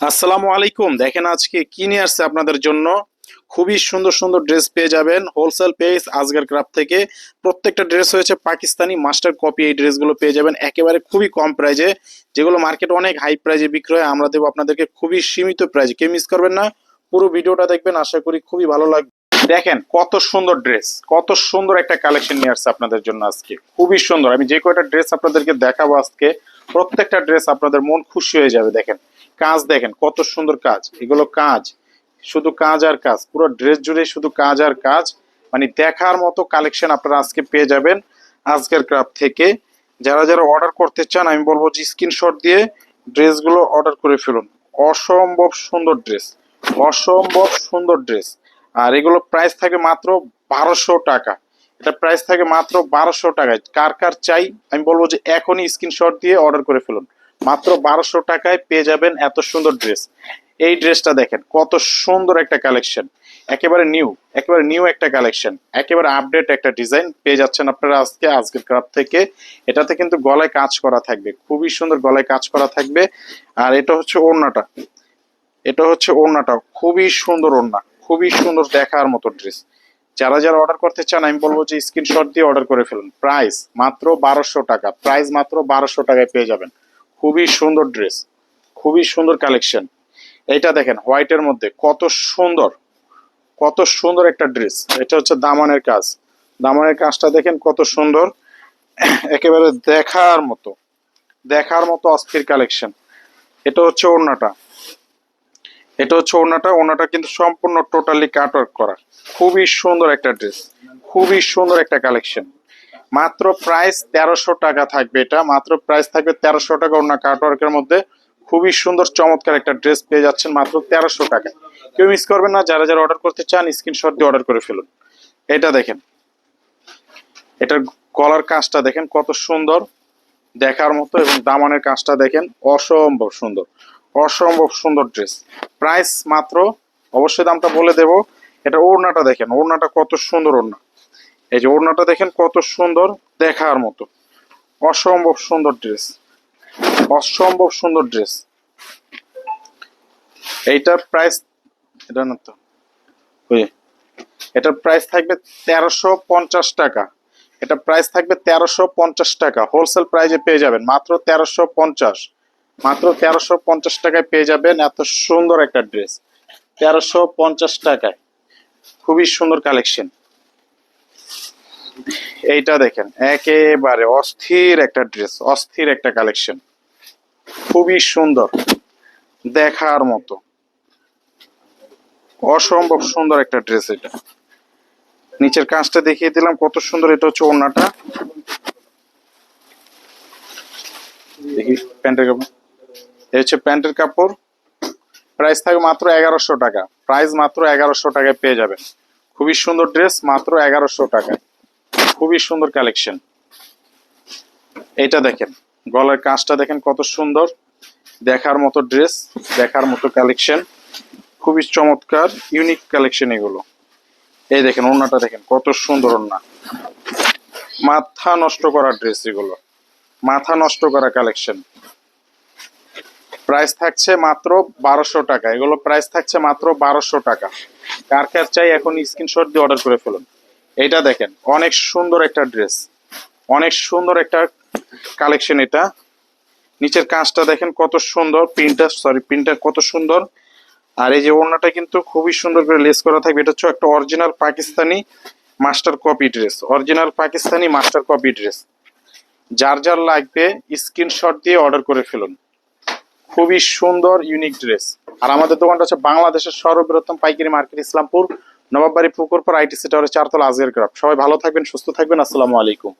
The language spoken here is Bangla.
আসসালামু আলাইকুম। দেখেন আজকে কি নিয়ে আসছে আপনাদের জন্য? খুবই সুন্দর সুন্দর ড্রেস পেয়ে যাবেন। হোলসেল পেস আজগার ক্রাফট থেকে। প্রত্যেকটা ড্রেস হয়েছে পাকিস্তানি মাস্টার কপি। এই ড্রেসগুলো পেয়ে যাবেন। একেবারে খুবই কম প্রাইজে। যেগুলো মার্কেট অনেক হাই প্রাইজে বিক্রি হয়, আমরা দেবো আপনাদেরকে খুবই সীমিত প্রাইজে। কেউ মিস করবেন না। পুরো ভিডিওটা দেখবেন। আশা করি খুবই ভালো লাগবে। দেখেন কত সুন্দর ড্রেস কত সুন্দর একটা কালেকশন নিয়ে আসছে আপনাদের জন্য আজকে। খুবই সুন্দর। আমি যে কয়টা ড্রেস আপনাদেরকে দেখাবো আজকে, প্রত্যেকটা ড্রেস আপনাদের মন খুশি হয়ে যাবে, দেখেন। কাজ দেখেন, কত সুন্দর কাজ। এগুলো কাজ। শুধু কাজ আর কাজ। পুরো ড্রেস জুড়ে শুধু কাজ আর কাজ। মানে দেখার মতো কালেকশন আপনারা আজকে পেয়ে যাবেন আজকের ক্রাফট থেকে। যারা যারা অর্ডার করতে চান, আমি বলব যে স্ক্রিনশট দিয়ে ড্রেসগুলো অর্ডার করে ফেলুন। অসম্ভব সুন্দর ড্রেস অসম্ভব সুন্দর ড্রেস আর এগুলো প্রাইস থাকে মাত্র বারোশো টাকা। এটা প্রাইস থাকে মাত্র বারোশো টাকায়। কার কার চাই, আমি বলব যে এখনই স্ক্রিনশট দিয়ে অর্ডার করে ফেলুন। মাত্র বারোশো টাকায় পেয়ে যাবেন এত সুন্দর ড্রেস এই ড্রেসটা দেখেন, কত সুন্দর একটা কালেকশন একেবারে নিউ একেবারে নিউ একটা কালেকশন একেবারে আপডেট একটা ডিজাইন পেয়ে যাচ্ছেন আপনারা আজকে, আজকের ক্রাফট থেকে। এটাতে কিন্তু গলায় কাজ করা থাকবে। খুবই সুন্দর গলায় কাজ করা থাকবে। আর এটা হচ্ছে ওড়নাটা। এটা হচ্ছে ওড়নাটা। খুবই সুন্দর ওড়না। খুবই সুন্দর দেখার মতো ড্রেস যারা যারা অর্ডার করতে চান, আমি বলব যে স্ক্রিনশট দিয়ে অর্ডার করে ফেলুন। প্রাইস মাত্র বারোশো টাকা। প্রাইস মাত্র বারোশো টাকায় পেয়ে যাবেন। খুবই সুন্দর ড্রেস খুবই সুন্দর কালেকশন এটা দেখেন হোয়াইটের মধ্যে কত সুন্দর কত সুন্দর একটা ড্রেস এটা হচ্ছে দামানের কাজ। দামানের কাজটা দেখেন কত সুন্দর। একেবারে দেখার মতো দেখার মতো অস্থির কালেকশন এটা হচ্ছে ওড়নাটা। এটা হচ্ছে ওড়নাটা। ওড়নাটা কিন্তু সম্পূর্ণ টোটালি কাটওয়ার্ক করা। খুবই সুন্দর একটা ড্রেস খুবই সুন্দর একটা কালেকশন মাত্র প্রাইস তেরোশো টাকা থাকবে এটা। মাত্র প্রাইস থাকবে তেরোশো টাকা ওড়না কাটওয়ার্কের মধ্যে। খুবই সুন্দর, চমৎকার একটা ড্রেস পেয়ে যাচ্ছেন মাত্র তেরোশো টাকা কেউ মিস করবেন না। যারা যারা অর্ডার করতে চান স্ক্রিনশট দিয়ে অর্ডার করে ফেলুন। এটা দেখেন। এটার গলার কাজটা দেখেন কত সুন্দর। দেখার মতো এবং দামানের কাজটা দেখেন অসম্ভব সুন্দর। অসম্ভব সুন্দর ড্রেস প্রাইস মাত্র, অবশ্যই দামটা বলে দেব। এটা ওড়নাটা দেখেন, ওড়নাটা কত সুন্দর ওড়না। এই যে ওড়নাটা দেখেন, কত সুন্দর দেখার মতো। অসম্ভব সুন্দর ড্রেস অসম্ভব সুন্দর ড্রেস এইটার প্রাইস এটা না তো এটার প্রাইস থাকবে তেরোশো পঞ্চাশ টাকা। এটা প্রাইস থাকবে তেরোশো পঞ্চাশ টাকা। হোলসেল প্রাইজে পেয়ে যাবেন, মাত্র তেরোশো পঞ্চাশ। মাত্র তেরোশো পঞ্চাশ টাকায় পেয়ে যাবেন এত সুন্দর একটা ড্রেস। তেরোশো পঞ্চাশ টাকায়। খুবই সুন্দর কালেকশন। এইটা দেখেন, একেবারে অস্থির একটা ড্রেস, অস্থির একটা কালেকশন। খুবই সুন্দর, দেখার মতো। অসম্ভব সুন্দর একটা ড্রেস এটা। নিচের কাজটা দেখিয়ে দিলাম, কত সুন্দর এটা হচ্ছে ওড়নাটা। দেখি, প্যান্টের কাপড়। হচ্ছে প্যান্টের কাপড়। প্রাইস থাকে মাত্র এগারোশো টাকা। প্রাইস মাত্র এগারোশো টাকায় পেয়ে যাবেন। খুবই সুন্দর ড্রেস মাত্র এগারোশো টাকায়। খুবই সুন্দর কালেকশন এটা দেখেন, গলার কাজটা দেখেন কত সুন্দর। দেখার মতো ড্রেস দেখার মতো কালেকশন খুবই চমৎকার ইউনিক কালেকশন এগুলো। এই দেখেন, ওড়নাটা দেখেন, কত সুন্দর ওড়না। মাথা নষ্ট করা ড্রেস এগুলো। মাথা নষ্ট করা কালেকশন প্রাইস থাকছে মাত্র বারোশো টাকা। এগুলো প্রাইস থাকছে মাত্র বারোশো টাকা। কার কার চাই এখন স্ক্রিনশট দিয়ে অর্ডার করে ফেলুন। এটা দেখেন, অনেক সুন্দর একটা ড্রেস অনেক সুন্দর একটা কালেকশন এটা। নিচের কাজটা দেখেন কত সুন্দর প্রিন্টটা সরি প্রিন্টটা কত সুন্দর। আর এই যে ওড়নাটা কিন্তু খুবই সুন্দর করে লেস করা থাকবে। এটা হচ্ছে একটা original Pakistani master copy dress original Pakistani master copy dress যার যার লাগবে স্ক্রিনশট দিয়ে অর্ডার করে ফেলুন। খুবই সুন্দর ইউনিক ড্রেস আর আমাদের দোকানটা হচ্ছে বাংলাদেশের সর্ববৃহত্তম পাইকারি মার্কেট, ইসলামপুর, নবাববাড়ি পুকুরপুর আইটি সেটার চারতলা আজগের গ্রাফ সবাই ভালো থাকবেন, সুস্থ থাকবেন, আসসালামু আলাইকুম।